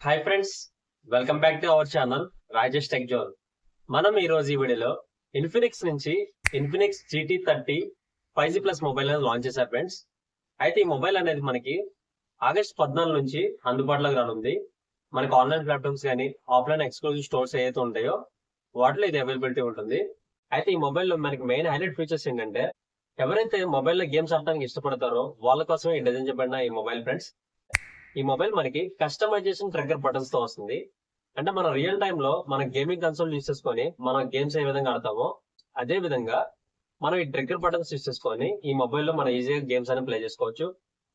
Hi friends welcome back to our channel Rajesh tech zone మనం ఈ రోజు ఈ వీడియోలో ఇన్ఫినిక్స్ నుంచి Infinix GT thirty five G plus mobile అనేది లాంచ్ చేశారు ఫ్రెండ్స్ అయితే ఈ మొబైల్ అనేది మనకి ఆగస్ట్ పద్నాలుగు నుంచి అందుబాటులోకి రానుంది. మనకి ఆన్లైన్ ప్లాట్ఫామ్స్ కానీ ఆఫ్లైన్ ఎక్స్క్లూజివ్ స్టోర్స్ ఏదైతే ఉంటాయో వాటిలో ఇది అవైలబిలిటీ ఉంటుంది. అయితే ఈ మొబైల్లో మనకి మెయిన్ హైలైట్ ఫీచర్స్ ఏంటంటే ఎవరైతే మొబైల్లో గేమ్స్ ఆడటానికి ఇష్టపడతారో వాళ్ళ కోసమే ఈ డిజైన్ చేయబడిన ఈ మొబైల్ ఫ్రెండ్స్ ఈ మొబైల్ మనకి కస్టమైజేషన్ ట్రిగ్గర్ బటన్స్తో వస్తుంది. అంటే మన రియల్ టైమ్లో మన గేమింగ్ కన్సోల్ యూస్ చేసుకొని మన గేమ్స్ ఏ విధంగా ఆడతామో అదే విధంగా మనం ఈ ట్రిగ్గర్ బటన్స్ యూస్ చేసుకొని ఈ మొబైల్లో మనం ఈజీగా గేమ్స్ అనేది ప్లే చేసుకోవచ్చు.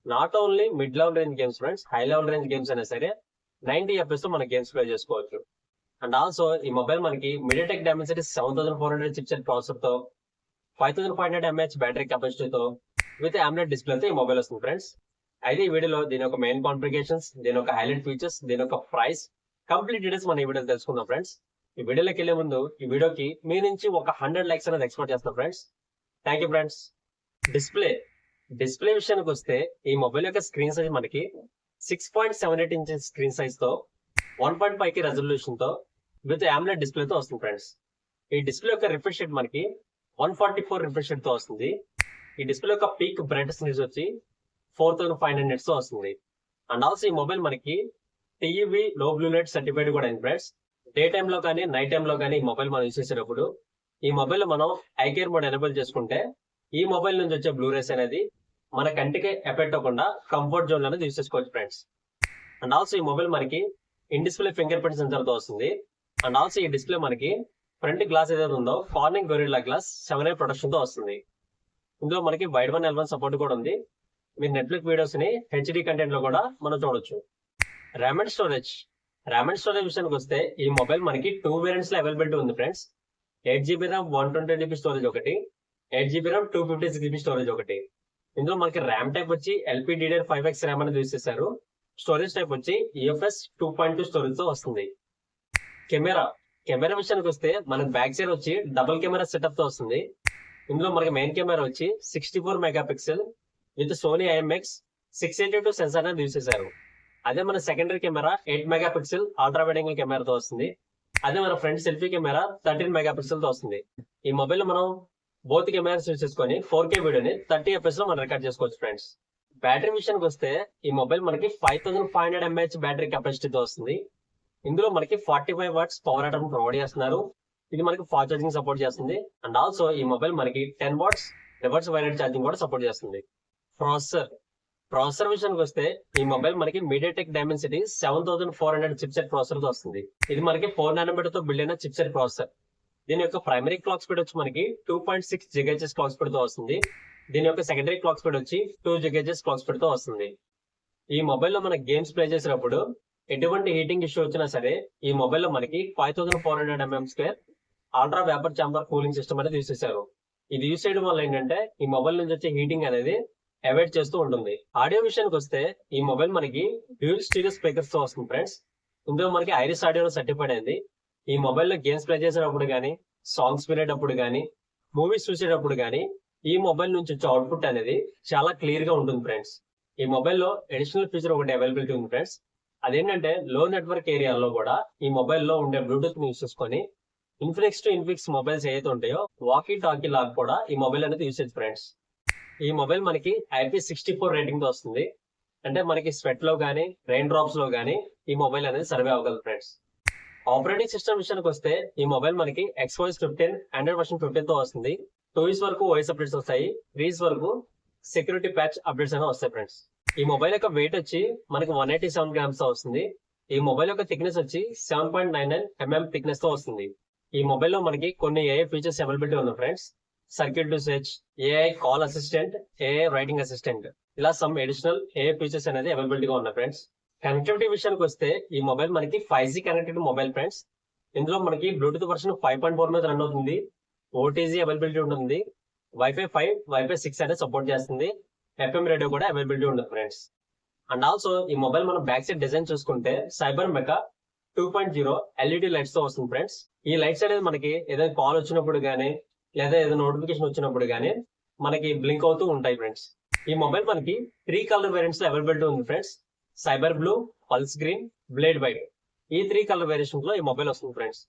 Not only mid level range games friends high level range games అయినా సరే నైన్టీ ఎఫ్ఎస్లో మన గేమ్స్ ప్లే చేసుకోవచ్చు. అండ్ ఆల్సో ఈ మొబైల్ మనకి MediaTek Dimensity seven thousand four hundred chipset ప్రాసెసర్తో five thousand five hundred MH battery కెపాసిటీతో with AMOLED డిస్ప్లేతో ఈ mobile వస్తుంది ఫ్రెండ్స్ అయితే ఈ వీడియోలో దీని యొక్క మెయిన్ కాన్ఫిగరేషన్స్ దీని యొక్క హైలైట్ ఫీచర్స్ దీని యొక్క ప్రైస్ కంప్లీట్ డీటెయిల్స్ మన ఈ వీడియో తెలుసుకుందాం ఫ్రెండ్స్ ఈ వీడియోలోకి వెళ్ళే ముందు ఈ వీడియోకి మీ నుంచి ఒక హండ్రెడ్ లైక్స్ అనేది ఎక్స్పెక్ట్ చేస్తాం friends thank you friends display display విషయానికి వస్తే ఈ మొబైల్ యొక్క స్క్రీన్ సైజ్ మనకి six point seven eight inches screen సైజ్తో one point ఫైవ్కి రెజల్యూషన్తో విత్ ఆమ్లెట్ డిస్ప్లే తో వస్తుంది ఫ్రెండ్స్ ఈ డిస్ప్లే యొక్క రిఫ్రెష్ రేట్ మనకి వన్ ఫార్టీ ఫోర్ రిఫ్రెష్ రేట్తో వస్తుంది. ఈ డిస్ప్లే యొక్క పీక్ బ్రైట్నెస్ వచ్చి ఫోర్ థౌసండ్ ఫైవ్ హండ్రెడ్తో వస్తుంది. అండ్ ఆల్సో ఈ మొబైల్ మనకి TV low blue light certified కూడా అయింది ఫ్రెండ్స్ డే టైంలో కానీ నైట్ టైంలో కానీ ఈ మొబైల్ మనం యూస్ చేసేటప్పుడు ఈ మొబైల్ మనం ఐకేర్ మోడ్ ఎనేబుల్ చేసుకుంటే ఈ మొబైల్ నుంచి వచ్చే బ్లూ రేస్ అనేది మన కంటికి ఎఫెక్ట్ అవ్వకుండా కంఫర్ట్ జోన్ అనేది యూస్ చేసుకోవచ్చు ఫ్రెండ్స్ అండ్ ఆల్సో ఈ మొబైల్ మనకి ఇన్ డిస్ప్లే ఫింగర్ ప్రింట్ సెన్సర్తో వస్తుంది. అండ్ ఆల్సో ఈ డిస్ప్లే మనకి ఫ్రంట్ గ్లాస్ ఏదైతే ఉందో Corning Gorilla glass seven A ప్రొడక్షన్తో వస్తుంది. ఇందులో మనకి Widevine L one support కూడా ఉంది. మీరు నెట్ఫ్లిక్స్ వీడియోస్ని హెచ్డి కంటెంట్లో కూడా మనం చూడొచ్చు. RAM and storage RAM and storage విషయానికి వస్తే ఈ మొబైల్ మనకి టూ వేరియంట్స్లో అవైలబిలిటీ ఉంది friends eight GB RAM one twenty GB storage ఒకటి. Eight GB RAM two fifty six GB storage ఒకటి. ఇందులో మనకి ర్యామ్ టైప్ వచ్చి ఎల్పీడీడీఆర్ ఫైవ్ ఎక్స్ ర్యామ్ అనేది యూస్ చేశారు. స్టోరేజ్ టైప్ వచ్చి ఈఎఫ్ఎస్ టూ పాయింట్ టూ స్టోరేజ్తో వస్తుంది. కెమెరా కెమెరా విషయానికి వస్తే మనకి బ్యాక్ సైడ్ వచ్చి డబుల్ కెమెరా సెటప్తో వస్తుంది. ఇందులో మనకి మెయిన్ కెమెరా వచ్చి sixty four megapixel with Sony IMX six eighty two sensor అనేది యూస్ చేశారు. అదే మన secondary camera eight megapixel ultra wide angle కెమెరాతో వస్తుంది. అదే మన front selfie camera thirteen mega పిక్సెల్తో వస్తుంది. ఈ మొబైల్ మనం బోత్ కెమెరాస్ యూజ్ చేసుకొని ఫోర్ కే వీడియోని థర్టీ ఎఫ్ఎస్లో మనం రికార్డ్ చేసుకోవచ్చు ఫ్రెండ్స్ బ్యాటరీ విషయానికి వస్తే ఈ మొబైల్ మనకి five thousand five hundred MH battery కెపాసిటీతో వస్తుంది. ఇందులో మనకి forty five watts power item provide చేస్తున్నారు. ఇది మనకి ఫాస్ట్ ఛార్జింగ్ సపోర్ట్ చేస్తుంది. అండ్ ఆల్సో ఈ మొబైల్ మనకి ten watts reverse wired charging కూడా సపోర్ట్ చేస్తుంది. ప్రాసెసర్ ప్రాసెసర్ విషయానికి వస్తే ఈ మొబైల్ మనకి MediaTek Dimensity seven thousand four hundred chipset ప్రాసెసర్తో వస్తుంది. ఇది మనకి ఫోర్ నానోమీటర్తో బిల్డ్ అయిన చిప్సెట్ ప్రాసెసర్ దీని యొక్క ప్రైమరీ క్లాక్ స్పీడ్ వచ్చి మనకి two point six gigahertz clock స్పీడ్తో వస్తుంది. దీని యొక్క సెకండరీ క్లాక్ స్పీడ్ వచ్చి టూ జిగేజెస్ క్లాక్ స్పీడ్తో వస్తుంది. ఈ మొబైల్లో మన గేమ్స్ ప్లే చేసినప్పుడు ఎటువంటి హీటింగ్ ఇష్యూ వచ్చినా సరే ఈ మొబైల్లో మనకి five thousand four hundred MM square ultra vapour chamber cooling system అనేది యూస్ చేశారు. ఇది యూస్ చేయడం వల్ల ఏంటంటే ఈ మొబైల్ నుంచి వచ్చే హీటింగ్ అనేది అవాయిడ్ చేస్తూ ఉంటుంది. ఆడియో విషయానికి వస్తే ఈ మొబైల్ మనకి డ్యూల్ స్టీరియో స్పీకర్స్తో వస్తుంది ఫ్రెండ్స్ ఇందులో మనకి ఐరిస్ ఆడియో సర్టిఫైడ్ అయింది. ఈ మొబైల్లో గేమ్స్ ప్లే చేసేటప్పుడు కానీ సాంగ్స్ వినేటప్పుడు కానీ మూవీస్ చూసేటప్పుడు కానీ ఈ మొబైల్ నుంచి వచ్చే అవుట్పుట్ అనేది చాలా క్లియర్గా ఉంటుంది ఫ్రెండ్స్ ఈ మొబైల్లో అడిషనల్ ఫీచర్ ఒకటి అవైలబిలిటీ ఉంది ఫ్రెండ్స్ అదేంటంటే లో నెట్వర్క్ ఏరియాలో కూడా ఈ మొబైల్లో ఉండే బ్లూటూత్ యూస్ చేసుకొని ఇన్ఫినిక్స్ టు ఇన్ఫిక్స్ మొబైల్స్ ఏదైతే ఉంటాయో వాకీ టాకీ లాగా కూడా ఈ మొబైల్ అనేది యూసేజ్ ఫ్రెండ్స్ ఈ మొబైల్ మనకి ఐపీ సిక్స్టీ ఫోర్ రేటింగ్తో వస్తుంది. అంటే మనకి స్వెట్లో గానీ రెయిన్ డ్రాప్స్లో గానీ ఈ మొబైల్ అనేది సర్వే అవ్వగలదు ఫ్రెండ్స్. ఆపరేటింగ్ సిస్టమ్ విషయానికి వస్తే ఈ మొబైల్ మనకి ఎక్స్పోయిస్ ఫిఫ్టీన్ ఆండ్రాయిడ్ వర్షన్ ఫిఫ్టీన్తో వస్తుంది. టూ ఇయర్స్ వరకు వాయిస్ అప్డేట్స్ వస్తాయి. త్రీ ఇయర్స్ వరకు సెక్యూరిటీ ప్యాచ్ అప్డేట్స్ అనేవి వస్తాయి ఫ్రెండ్స్. ఈ మొబైల్ యొక్క వెయిట్ వచ్చి మనకి వన్ ఎయిటీ సెవెన్ గ్రామ్స్తో వస్తుంది. ఈ మొబైల్ యొక్క థిక్నెస్ వచ్చి seven point nine nine mm థిక్నెస్తో వస్తుంది. ఈ మొబైల్లో మనకి కొన్ని ఏఏ ఫీచర్స్ అవైలబిలిటీ ఉన్నాయి friends. Circle to search AI call assistant AI writing assistant ఇలా సమ్ అడిషనల్ ఏఐ ఫీచర్స్ అనేది అవైలబిలిటీ గా ఉన్నాయి ఫ్రెండ్స్ కనెక్టివిటీ విషయానికి వస్తే ఈ మొబైల్ మనకి five G connected mobile friends ఇందులో మనకి Bluetooth version five point four మీద రన్ అవుతుంది. ఓటీజీ అవైలబిలిటీ ఉంటుంది. వైఫై ఫైవ్ వైఫై సిక్స్ అనేది సపోర్ట్ చేస్తుంది. ఎఫ్ఎం రేడియో కూడా అవైలబిలిటీ ఉంటుంది ఫ్రెండ్స్ అండ్ ఆల్సో ఈ మొబైల్ మనం బ్యాక్ సైడ్ డిజైన్ చూసుకుంటే cyber mecha two point zero LED లైట్స్తో వస్తుంది ఫ్రెండ్స్ ఈ లైట్స్ అనేది మనకి ఏదైనా కాల్ వచ్చినప్పుడు కానీ లేదా ఏదైనా నోటిఫికేషన్ వచ్చినప్పుడు కానీ మనకి బ్లింక్ అవుతూ ఉంటాయి ఫ్రెండ్స్ ఈ మొబైల్ మనకి త్రీ కలర్ వేరియంట్స్లో అవైలబిలిటీ ఉంది friends cyber blue pulse green blade white ఈ త్రీ కలర్ వేరియేషన్లో ఈ మొబైల్ వస్తుంది ఫ్రెండ్స్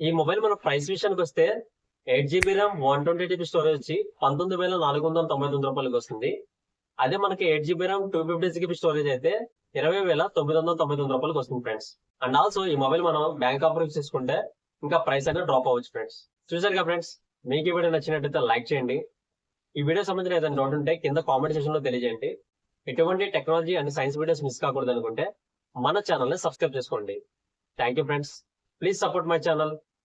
ఈ మొబైల్ మన ప్రైస్ విషయానికి వస్తే eight GB RAM one twenty GB storage వచ్చి పంతొమ్మిది వేల నాలుగు వందల తొంభై తొమ్మిది రూపాయలకి వస్తుంది. అదే మనకి eight GB RAM two fifty GB storage అయితే ఇరవై వేల తొమ్మిది వందల తొంభై తొమ్మిది రూపాయలకి వస్తుంది ఫ్రెండ్స్ అండ్ ఆల్సో ఈ మొబైల్ మనం బ్యాంక్ ఆఫర్ చేసుకుంటే ఇంకా ప్రైస్ అనేది డ్రాప్ అవ్వచ్చు ఫ్రెండ్స్ చూసారుగా ఫ్రెండ్స్ మీకు ఈ వీడియో నచ్చినట్టయితే లైక్ చేయండి. ఈ వీడియో సంబంధించిన ఏదైనా డౌట్ ఉంటే కింద కామెంట్ సెక్షన్లో తెలియజేయండి. ఎటువంటి technology and science videos miss కాకూడదు అనుకుంటే మన ఛానల్ని సబ్స్క్రైబ్ చేసుకోండి. Thank you friends please support my channel